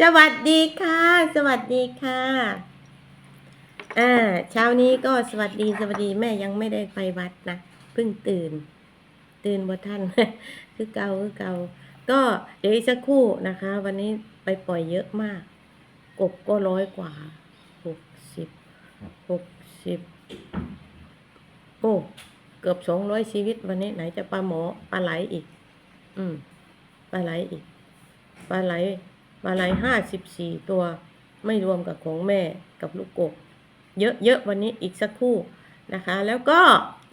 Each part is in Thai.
สวัสดีค่ะ สวัสดีค่ะ อ่า เช้านี้ก็สวัสดีสวัสดีแม่ยังไม่ได้ไปวัดนะเพิ่งตื่น ตื่นบ่ท่าน คือเกาคือเกาก็เดี๋ยวอีกสักครู่นะคะ วันนี้ไปปล่อยเยอะมาก กบก็ร้อยกว่าหกสิบหกสิบโอ้เกือบสองร้อยชีวิตวันนี้ไหนจะปลาหมอปลาไหลอีก อืมปลาไหลอีกปลาไหล ปลาไหลห้าสิบสี่ตัว ไม่รวมกับของแม่กับลูกกบ เยอะเยอะวันนี้อีกสักครู่นะคะ แล้วก็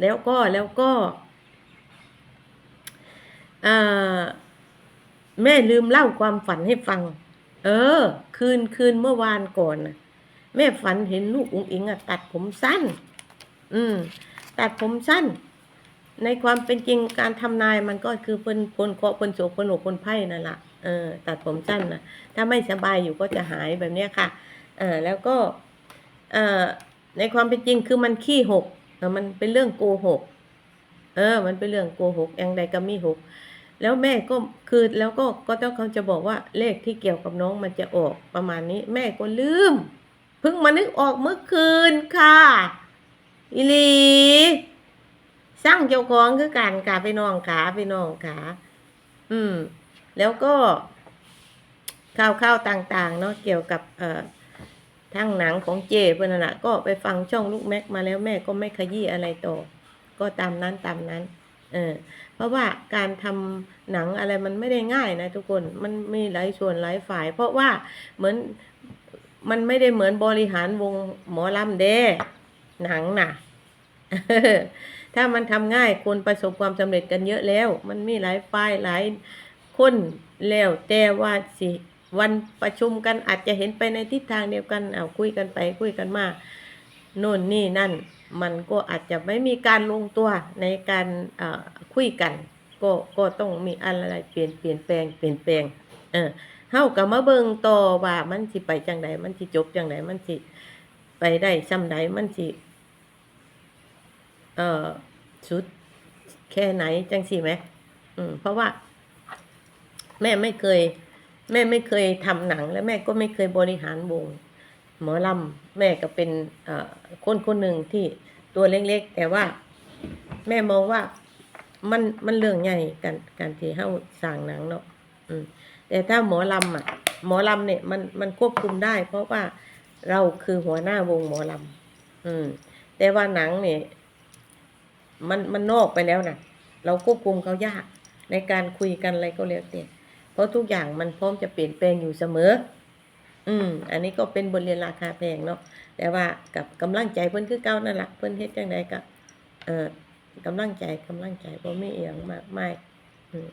แล้วก็แล้วก็แม่ลืมเล่าความฝันให้ฟัง เออ คืนคืนเมื่อวานก่อนนะแม่ฝันเห็นลูกอุ๋งอิงอะตัดผมสั้น อืม ตัดผมสั้น ในความเป็นจริงการทำนายมันก็คือเพิ่นพลเคาะพลโศกพลโหกพลไพ่นั่นแหละ เออตัดผมสั้นนะถ้าไม่สบายอยู่ก็จะหายแบบเนี้ยค่ะเออแล้วก็เออในความเป็นจริงคือมันขี้หกเออมันเป็นเรื่องโกหก เออ มันเป็นเรื่องโกหกอย่างใดก็มีหกแล้วแม่ก็คือแล้วก็ก็ต้องเขาจะบอกว่าเลขที่เกี่ยวกับน้องมันจะออกประมาณนี้ แม่ก็ลืมเพิ่งมานึกออกเมื่อคืนค่ะอีลีสร้างเจ้าของคือการกาไปน้องขาไปน้องขาอืม แล้วก็ข่าวข่าวต่างๆเนาะเกี่ยวกับเอ่อทั้งหนังของเจเพื่อนน่ะก็ไปฟังช่องลูกแม็กมาแล้วแม่ก็ไม่ขยี้อะไรต่อก็ตามนั้นตามนั้นเออเพราะว่าการทำหนังอะไรมันไม่ได้ง่ายนะทุกคนมันมีหลายส่วนหลายฝ่าย เพราะว่าเหมือนมันไม่ได้เหมือนบริหารวงหมอลำเด้หนังน่ะถ้ามันทำง่ายคนประสบความสำเร็จกันเยอะแล้ว มันมีหลายฝ่ายหลาย คนแล้วแต่ว่าสิวันประชุมกันอาจจะเห็นไปในทิศทางเดียวกันเอาคุยกันไปคุยกันมาโน่นนี่นั่น มันก็อาจจะไม่มีการลงตัวในการเอ่อคุยกัน ก็ก็ต้องมีอะไรเปลี่ยนเปลี่ยนแปลงเปลี่ยนแปลงเออเฮาก็มาเบิงต่อว่ามันสิไปจังไดมันสิจบจังไดมันสิไปได้ซำใดมันสิเอ่อสุดแค่ไหนจังสิไหมอืมเพราะว่า แม่ไม่เคย แม่ไม่เคยทำหนัง และแม่ก็ไม่เคยบริหารวง หมอลำแม่ก็เป็นคนคนหนึ่งที่ตัวเล็กๆ แต่ว่าแม่มองว่ามันมันเรื่องใหญ่การการที่เฮาสร้างหนังเนาะแต่ถ้าหมอลำอะ หมอลำเนี่ยมันมันควบคุมได้ เพราะว่าเราคือหัวหน้าวงหมอลำอืม แต่ว่าหนังเนี่ยมันมันนอกไปแล้วนะเราควบคุมเขายากในการคุยกันอะไรก็แล้วแต่ ราะทุกอย่างมันพร้อมจะเปลี่ยนแปลงอยู่เสมอ อืม อันนี้ก็เป็นบทเรียนราคาแพงเนาะ แต่ว่ากับกำลังใจเพิ่นคือเก่านั่นแหละเพิ่นเฮ็ดจังไดก็เอ่อกำลังใจกำลังใจบ่มีอียงมากมายอืม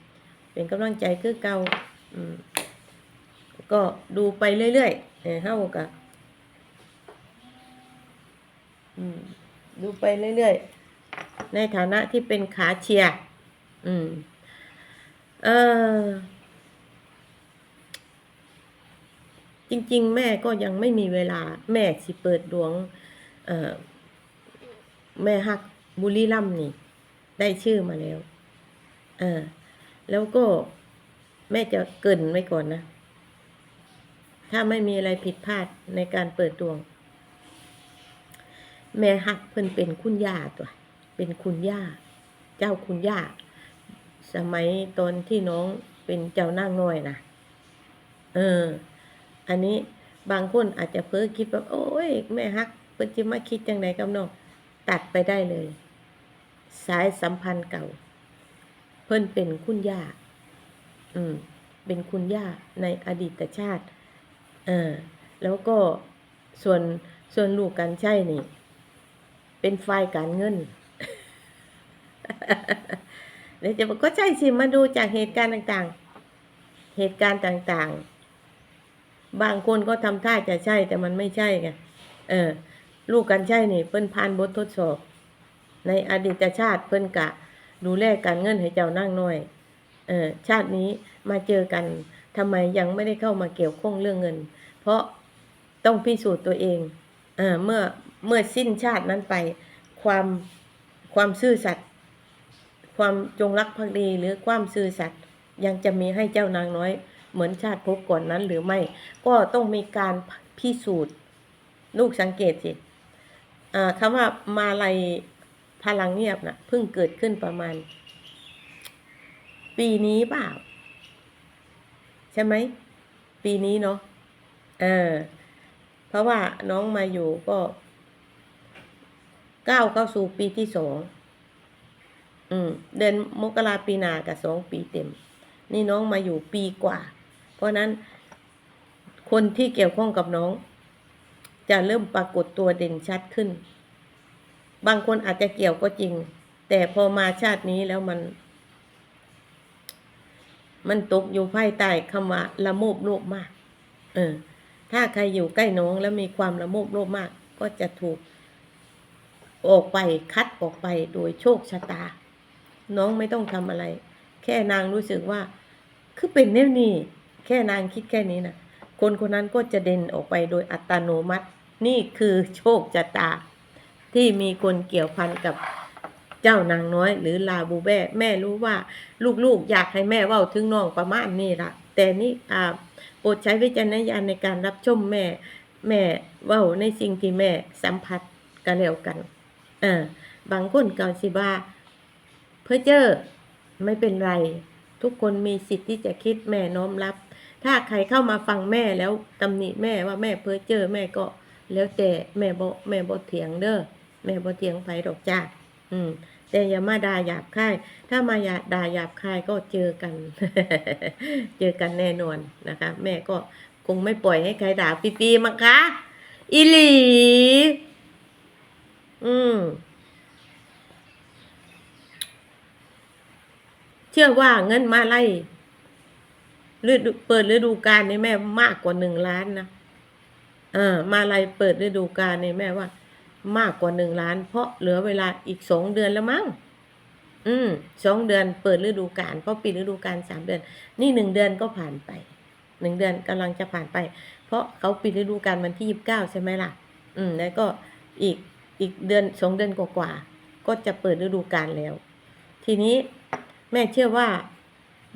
เป็นกำลังใจคือเก่าอืมก็ดูไปเรื่อยๆเออเฮาก็อืมดูไปเรื่อยๆ ในฐานะที่เป็นขาเชียร์ อืม เออ จริง ๆ แม่ก็ยังไม่มีเวลา แม่สิเปิดดวงแม่ฮักบุรีรัมนี่ ได้ชื่อมาแล้วเออแล้วก็แม่จะเกินไว้ก่อนนะ ถ้าไม่มีอะไรผิดพลาดในการเปิดดวง แม่ฮักเพิ่นเป็นคุณย่าตัว เป็นคุณย่า เจ้าคุณย่า สมัยตอนที่น้องเป็นเจ้านางน้อยนะเออ อันนี้บางคนอาจจะเพ้อคิดว่าโอ้ยแม่ฮักเพิ่นจะมาคิดจังไดกับน้องตัดไปได้เลย สายสัมพันธ์เก่า เพิ่นเป็นคุณย่าอืมเป็นคุณย่าในอดีตชาติเออแล้วก็ส่วนส่วนลูกกันใช่นี่ เป็นฝ่ายการเงินเดี๋ยวจะบอกก็ใช่สิมาดูจากเหตุการณ์ต่างๆ เหตุการณ์ต่างๆ บางคนก็ทำท่าจะใช่แต่มันไม่ใช่ไงเออ ลูกกันใช่นี่ เพิ่นผ่านบททดสอบ ในอดีตชาติเพิ่นกะ ดูแลการเงินให้เจ้านั่งน้อย เออชาตินี้มาเจอกันทำไมยังไม่ได้เข้ามาเกี่ยวข้องเรื่องเงิน เพราะต้องพิสูจน์ตัวเองเออเมื่อเมื่อสิ้นชาตินั้นไป ความความซื่อสัตย์ความจงรักภักดีหรือความซื่อสัตย์ยังจะมีให้เจ้านางน้อย เหมือนชาติภพก่อนนั้นหรือไม่ ก็ต้องมีการพิสูจน์ลูกสังเกตสิคำว่ามาลัยพลังเงียบนะ่ะเพิ่งเกิดขึ้นประมาณ ปีนี้เปล่า ใช่ไหม ปีนี้เนาะเออเพราะว่าน้องมาอยู่ก็ก้าวเข้าสู่ปีที่สองอืม เดือนมกราปีนากับสองปีเต็ม นี่น้องมาอยู่ปีกว่า เพราะนั้นคนที่เกี่ยวข้องกับน้อง จะเริ่มปรากฏตัวเด่นชัดขึ้น บางคนอาจจะเกี่ยวก็จริง แต่พอมาชาตินี้แล้วมัน มันตกอยู่ภายใต้คำว่าละโมบโลภมาก เออ ถ้าใครอยู่ใกล้น้องแล้วมีความละโมบโลภมาก ก็จะถูกออกไปคัดออกไปโดยโชคชะตา น้องไม่ต้องทำอะไร แค่นางรู้สึกว่า คือเป็นแนวนี้ แค่นางคิดแค่นี้นะคนคนนั้นก็จะเด่นออกไปโดยอัตโนมัติ นี่คือโชคชะตา ที่มีคนเกี่ยวพันกับเจ้านางน้อย หรือลาบูแบ่แม่รู้ว่าลูกๆ อยากให้แม่เว้าถึงน้องประมาณนี้ละแต่นี่อ่าโปรดใช้วิจารณญาณในการรับชมแม่แม่เว้าในสิ่งที่แม่สัมผัสกันแล้วกันเออบางคนก่าสิว่าเพื่อเจอไม่เป็นไร ทุกคนมีสิทธิ์ที่จะคิดแม่น้อมรับ ถ้าใครเข้ามาฟังแม่แล้วตำหนิแม่ว่าแม่เพ้อเจอแม่ก็แล้วแต่แม่บ่แม่บ่เถียงเด้อแม่บ่เถียงไปดอกจ้าอืม แต่อย่ามาด่าหยาบคาย ถ้ามาอย่าด่าหยาบคายก็เจอกัน เจอกันแน่นอนนะคะ แม่ก็คงไม่ปล่อยให้ใครด่าปีๆมั้งคะ อีหลี อืม ชื่อว่าเงินมาไล่ฤดูเปิดฤดูกาลนี่แม่มากกว่าหนึ่งล้านนะเออมาไล่เปิดฤดูกาลนี่แม่ว่า มากกว่าหนึ่งล้าน เพราะเหลือเวลาอีกสองเดือนแล้วมั้งอืมสองเดือนเปิดฤดูกาลเพราะปิดฤดูกาลสามเดือน นี่หนึ่งเดือนก็ผ่านไปหนึ่งเดือนกำลังจะผ่านไป เพราะเขาปิดฤดูกาลวันที่ยี่สิบเก้าใช่ไหมล่ะ อืม แล้วก็อีกอีกเดือนสองเดือนกว่าๆก็จะเปิดฤดูกาลแล้ว ทีนี้ แม่เชื่อว่า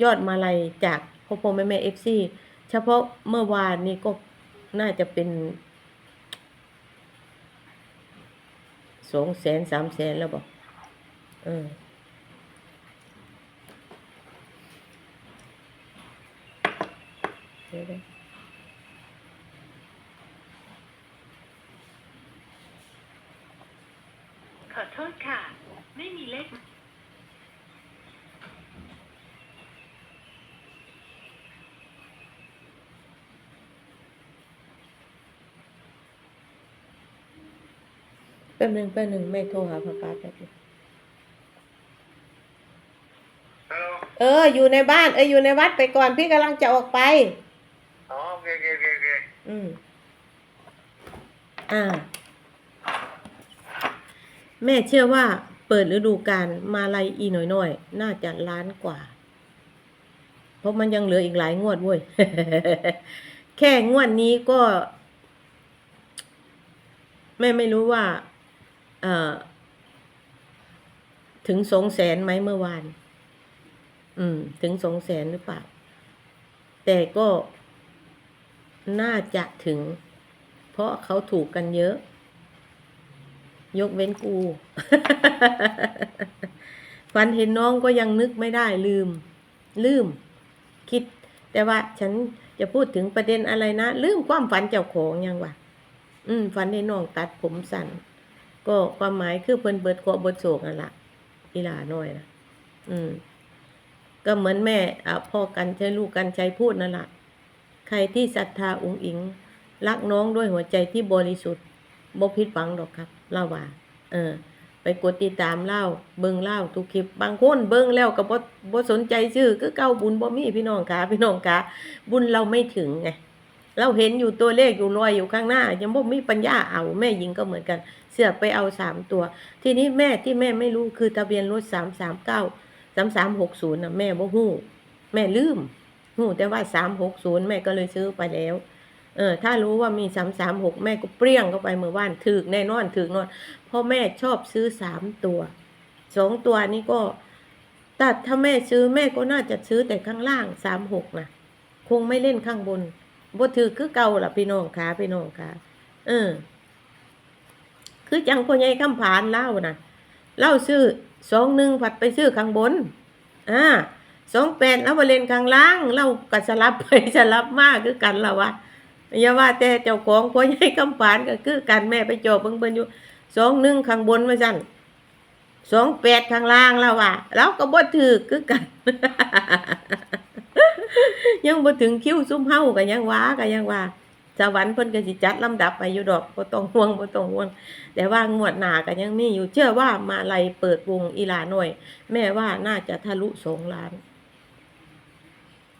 ยอดมาลัยจากพ่อพ่อแม่แม่เอฟซีเฉพาะเมื่อวานนี้ก็น่าจะเป็นสองแสนสามแสนแล้วบอกเออเดี๋ยวนะ ขอโทษค่ะ ไม่มีเลข แป๊บหนึ่งแป๊บหนึ่งแม่โทรหาพ่อป้าแป๊บหนึงฮัลโหลเออ อยู่ในบ้าน เอออยู่ในวัดไปก่อนพี่กำลังจะออกไป อ๋อโอเคโอเคโอเคโอเคอืม อ่า แม่เชื่อว่าเปิดฤดูกาลมาลายอีหน่อยๆน่าจะล้านกว่า เพราะมันยังเหลืออีกหลายงวดเว้ย แค่งวดนี้ก็ แม่ไม่รู้ว่าเอ่อ ถึงสองแสนไหมเมื่อวาน อืม ถึงสองแสนหรือเปล่า แต่ก็น่าจะถึง เพราะเขาถูกกันเยอะ ยกเว้นกูฝันเห็นน้องก็ยังนึกไม่ได้ลืม ลืม คิด แต่ว่าฉันจะพูดถึงประเด็นอะไรนะ ลืมความฝันเจ้าของยังวะอืมฝันเห็นน้องตัดผมสั้น ก็ความหมายคือเพิ่นเบิดเกาะเบิดโศกนั่นละอีหลาน้อยนะอืม ก็เหมือนแม่อะพ่อกันใช้ลูกกันใช้พูดนั่นแหละใครที่ศรัทธาองค์อิง รักน้องด้วยหัวใจที่บริสุทธิ์บ่ผิดหวังดอกครับเล่าว่า เออ ไปกดติดตามเล่าเบิ่งเล่าทุกคลิปบางคนเบิ่งแล้วก็บ่บ่สนใจชื่อคือเก่าบุญบ่มีพี่น้องค่ะพี่น้องค่ะบุญเราไม่ถึงไงเราเห็นอยู่ตัวเลขอยู่ลอยอยู่ข้างหน้า ยังบ่มีปัญญาเอาแม่หญิงก็เหมือนกัน เสือกไปเอาสามตัว ทีนี้แม่ที่แม่ไม่รู้คือทะเบียนรถสามสามเก้าสามสามหกศูนย์นะแม่บ่ฮู้ แม่ลืมฮู้แต่ว่าสามหกศูนย์แม่ก็เลยซื้อไปแล้ว เออ ถ้ารู้ว่ามีสามสามหกแม่ก็เปรี้ยงเข้าไปเมื่อวานถึกแน่นอนถึกนอนเพราะแม่ชอบซื้อสามตัวสองตัวนี้ก็แต่ถ้าแม่ซื้อแม่ก็น่าจะซื้อแต่ข้างล่างสามหกนะคงไม่เล่นข้างบนบ่ถือคือเก่าล่ะพี่น้องขาพี่น้องขาเออ คือจังพ่อใหญ่คำผานเล่าน่ะเล่าซื้อสองหนึ่งผัดไปซื้อข้างบนอ่าสองแปดแล้วมาเล่นข้างล่างเล่าก็สลับไปสลับมากคือกันละวะอย่าว่าแต่เจ้าของพ่อใหญ่คำผานก็คือกันแม่ไปจบเบิ่งเบิ่งอยู่สองหนึ่งข้างบนว่าซั่นสองแปดข้างล่างแล้วว่ะแล้วก็บ่ถือคือกัน ยังบ่ถึงคิ้วซุ่มเฮาก็ยังว่าก็ยังว่า สวรรค์เพิ่นก็สิจัดลำดับไปอยู่ดอกบ่ต้องห่วงบ่ต้องห่วง แต่ว่างวดหน้าก็ยังมีอยู่เชื่อว่ามาลัยเปิดวงอีหลาหน่อย แม่ว่าน่าจะทะลุสองล้าน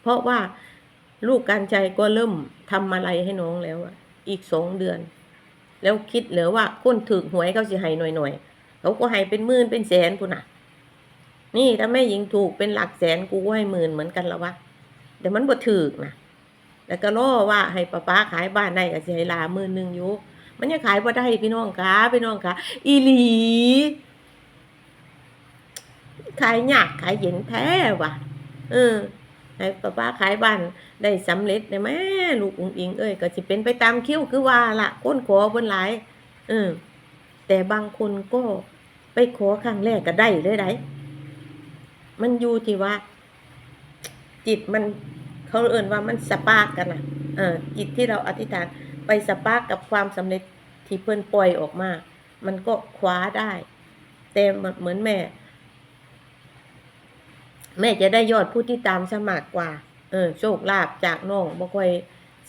เพราะว่าลูกการใจก็เริ่มทำมาลัยให้น้องแล้วอะอีกสองเดือน แล้วคิดเหลือว่าคนถึกหวยเขาสิให้หน่อยๆเขาก็ให้เป็นหมื่นเป็นแสนพุ่นน่ะ นี่ถ้าแม่หญิงถูกเป็นหลักแสนกูก็ให้หมื่นเหมือนกันละวะแต่มันบ่ถูกนะ แล้วก็รอว่าให้ป้าป้าขายบ้านได้ก็สิให้ลาหมื่นหนึ่งอยู่มันยังขายบ่ได้พี่น้องคะพี่น้องคะอีหลีขายยากขายเย็นแท้ว่ะเออให้ป้าป้าขายบ้านได้สำเร็จได้แม่ลูกอุ๋งอิงเอ้ยก็สิเป็นไปตามคิ้วคือว่าละก้นขอเพิ่นหลายเออแต่บางคนก็ไปขอครั้งแรกก็ได้เลยได้มันอยู่ที่ว่า จิตมัน เขาเอ่นว่ามันสปาร์กกันนะเออจิตที่เราอธิษฐานไปสปาร์กกับความสำเร็จที่เพิ่นปล่อยออกมา มันก็คว้าได้ แต่เหมือนแม่ แม่จะได้ยอดผู้ที่ตามสมัครกว่า เออ โชคลาภจากน้องบ่ค่อย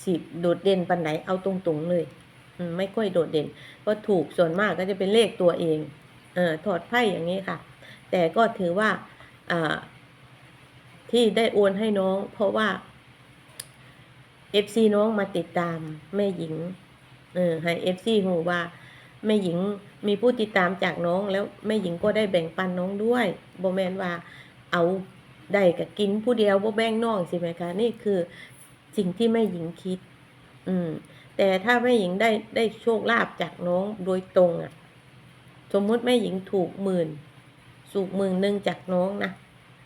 สิโดดเด่นปันไหนเอาตรงๆเลยอืมไม่ค่อยโดดเด่น ก็ถูกส่วนมากก็จะเป็นเลขตัวเอง เออถอดไพ่อย่างนี้ค่ะ แต่ก็ถือว่าอ่าที่ได้โอนให้น้อง เพราะว่า FC น้องมาติดตามแม่หญิง เออให้ FC หูว่าแม่หญิงมีผู้ติดตามจากน้องแล้วแม่หญิงก็ได้แบ่งปันน้องด้วยโบแมนว่าเอาได้กับกินผู้เดียวบ่แบ่งน้องสิไหมคะนี่คือสิ่งที่แม่หญิงคิด อืม แต่ถ้าแม่หญิงได้ได้โชคลาภจากน้องโดยตรงอะ่ะ สมมุติแม่หญิงถูกหมื่นสูกหมื่นหนึ่งจากน้องนะ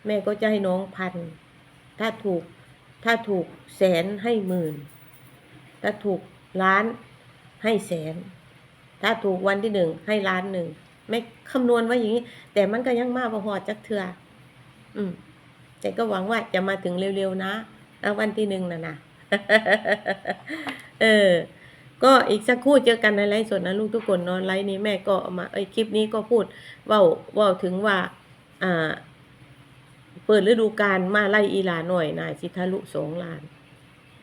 แม่ก็จะให้น้องพันถ้าถูก ถ้าถูกแสนให้หมื่น ถ้าถูกล้านให้แสน ถ้าถูกวันที่หนึ่งให้ล้านหนึ่งแม่คำนวณไว้อย่างนี้ แต่มันก็ยังมาบ่หอดจักเทืออืมแต่ก็หวังว่าจะมาถึงเร็วๆนะวัลที่หนึ่งนะนะเออ ก็อีกสักครู่เจอกันในไลฟ์สดนะลูกทุกคนนอนไลฟ์นี้แม่ก็เอามา เอ้ยคลิปนี้ก็พูดว่าว่าถึงว่า อ่า เปิดฤดูกาลมาไล่อีหลาหน่อยนายสิทะลุสองล้าน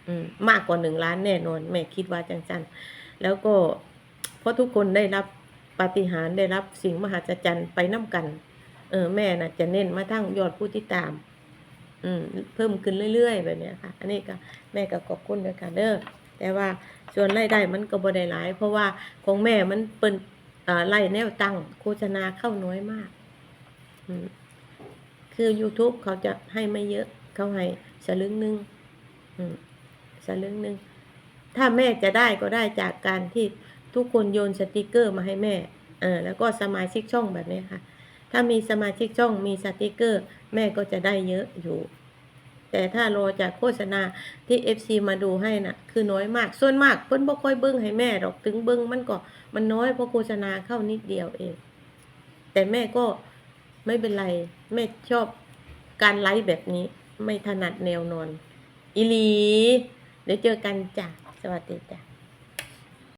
อืมมากกว่าหนึ่งล้านแน่นอน แม่คิดว่าจังจันแล้วก็เพราะทุกคนได้รับปาฏิหาริย์ได้รับสิ่งมหัศจรรย์ไปน้ากัน เออ แม่น่ะ จะเน้นมาทั้งยอดผู้ที่ตาม อืม เพิ่มขึ้นเรื่อยๆแบบนี้ค่ะ อันนี้ก็แม่ก็ขอบคุณด้วยค่ะเด้อแต่ว่าส่วนรายได้มันก็บ่ได้หลาย เพราะว่าของแม่มันเปิ้นไล่แนวตั้งโฆษณาเข้าน้อยมาก อืม คือ YouTube เขาจะให้ไม่เยอะเขาให้สลึงหนึ่งสลึงหนึ่งถ้าแม่จะได้ก็ได้จากการที่ทุกคนโยนสติกเกอร์มาให้แม่เออแล้วก็สมาชิกช่องแบบนี้ค่ะ ถ้ามีสมาชิกช่องมีสติกเกอร์ แม่ก็จะได้เยอะอยู่ แต่ถ้ารอจากโฆษณาที่ FC มาดูให้น่ะ คือน้อยมาก ส่วนมากเพิ่นบ่ค่อยเบิ่งให้แม่หรอกถึงเบิ่งมันก็มันน้อยเพราะโฆษณาเข้านิดเดียวเอง แต่แม่ก็ ไม่เป็นไรแม่ชอบการไลฟ์แบบนี้ ไม่ถนัดแนวนอน อีหลี เดี๋ยวเจอกันจ้ะ สวัสดีจ้ะ